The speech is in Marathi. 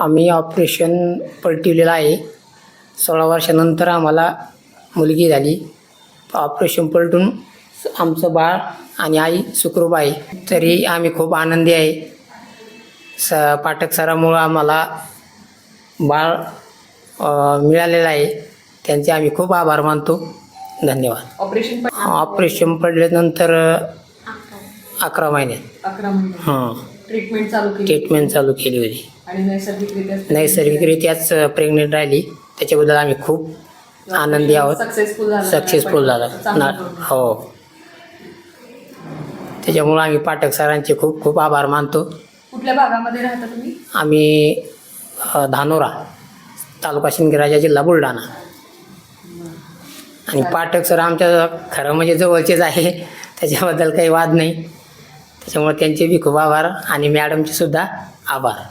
आम्ही ऑपरेशन पलटवलेलं आहे. सोळा वर्षानंतर आम्हाला मुलगी झाली. ऑपरेशन पलटून आमचं बाळ आणि आई सुखरूप आहे. तरी आम्ही खूप आनंदी आहे. स पाठक सरामुळं आम्हाला बाळ मिळालेलं आहे. त्यांचे आम्ही खूप आभार मानतो. धन्यवाद. ऑपरेशन ऑपरेशन पडल्यानंतर अकरा महिन्यात अकरा महिने. हां. ट्रीटमेंट चालू केली. ट्रीटमेंट चालू केली होती. आणि नैसर्गिकरित्या नैसर्गिकरित्याच प्रेग्नेंट राहिली. त्याच्याबद्दल आम्ही खूप आनंदी आहोत. सक्सेसफुल झालं. सक्सेसफुल झाला. चांगलं ना करून. हो. त्याच्यामुळं आम्ही पाठक सरांचे खूप खूप आभार मानतो. कुठल्या भागामध्ये राहता तुम्ही? आम्ही अ, धानोरा तालुका शिंदखेडराजा जिल्हा बुलढाणा. आणि पाठक सर आमच्या खरं म्हणजे जवळचेच आहे. त्याच्याबद्दल काही वाद नाही. त्याच्यामुळे त्यांचे बी खूप आभार आणि मॅडमचे सुद्धा आभार.